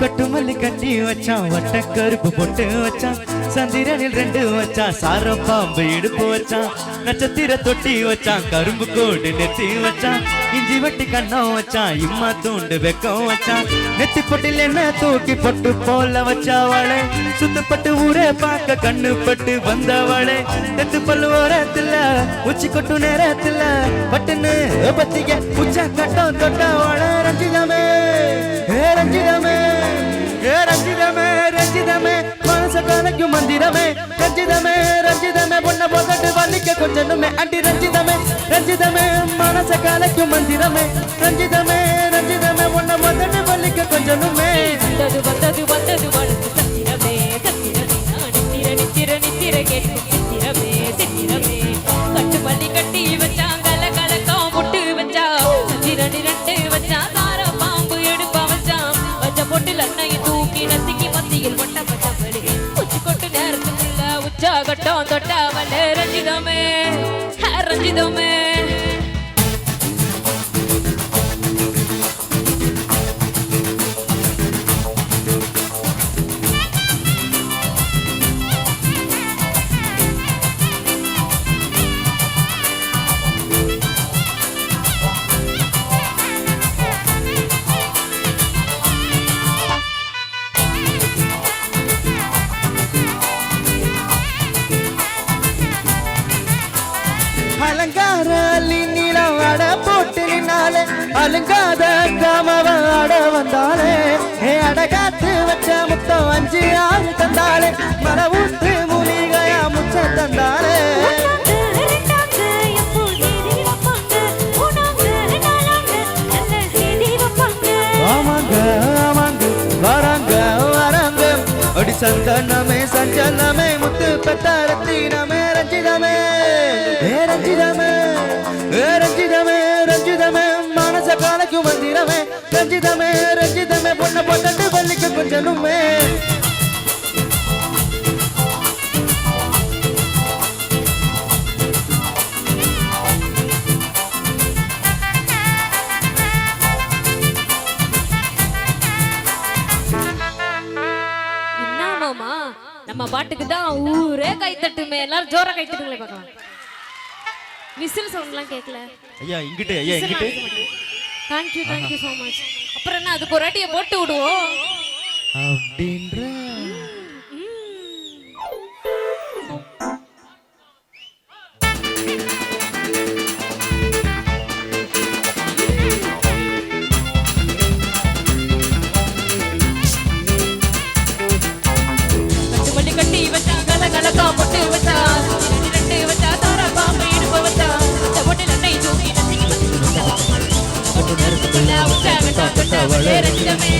கட்டு மல்லி கட்டி வச்சான் வட்ட கருப்பு பொட்டு வச்சான் சந்திரனில் ரெண்டு வச்சான் சார பாம்பு இடுப்பு வச்சான் நட்சத்திர தொட்டி வச்சான் கரும்பு கோடு நெத்தி வச்சான் இஞ்சி வட்டி கண்ணம் வச்சான் இம்மா தூண்டு வெக்கம் வச்சான் நெத்தி பொட்டில் என்ன தூக்கி பொட்டு போல வச்சாவளே சுத்தப்பட்டு ஊரே பார்க்க கண்ணு பட்டு வந்தவளே நெத்து பல்லு ஓரத்துல உச்சி கொட்டு நேரத்துல பட்டுன்னு பத்திக்க உச்சா கட்டம் தொட்டவளே ரஞ்சிதமே ரஞ்சிதமே ரஞ்சிதமே பொண்ண போகட்டு வலிக்க கொஞ்சமே அண்டி ரஞ்சிதமே ரஞ்சிதமே மனச காலைக்கு மந்திரமே. ரஞ்சிதமே ரஞ்சிதமே பொண்ண போகட்டு வலிக்க கொஞ்சமே வந்தது வந்தது வந்தது வளர்ந்து சத்திரமே சத்திரமே நித்திர நித்திர நித்திர கேட்கும் சித்திரமே சித்திரமே. கட்டு பள்ளி கட்டி வச்சான் கல கலக்கம் முட்டு வச்சா சந்திரனி ரெண்டு வச்சா தார பாம்பு எடுப்ப வச்சான் வச்ச பொட்டில் அண்ணையை தூக்கி நசுக்கி மத்தியில் ஒட்ட பட்டபடி நேரத்துக்குள்ள உச்சா கட்டம் தொட்டவளே ரஞ்சிதமே ரஞ்சிதமே. அலங்கார அள்ளி அட போட்டு நின்னாலே அலங்காத காமவ அட வந்தாலே. ஏ அடகாத்து வச்ச முத்தம் அஞ்சு ஆறு தந்தாலே மர ஊத்து மூலிகையா முச்ச தந்தாலே. வராங்க வராங்க. அடி சந்தனமே சஞ்சலமே முத்து பெத்தாரத்தினமே ரஞ்சிதமே ரஞ்சிதமே ரஞ்சிதமே மனச காலைக்கு மந்திரமே. ரஞ்சிதமே ரஞ்சிதமே பொண்ணை பொண்ணு பள்ளிக்கு கொஞ்சனுமே. நம்ம பாட்டுக்கு தான் ஊரே கை தட்டுமே எல்லாரும் ஜோரா கை தட்டுங்களே பார்க்கலாம். விசில் சவுண்ட்லாம் கேட்கல ஐயா இங்கிட்டு ஐயா இங்கிட்டு. தேங்க்யூ தேங்க்யூ ஸோ மச் அப்புறம் என்ன அதுக்கு ஒரு அடியை போட்டு விடுவோம். நசுக்கி வச்சா.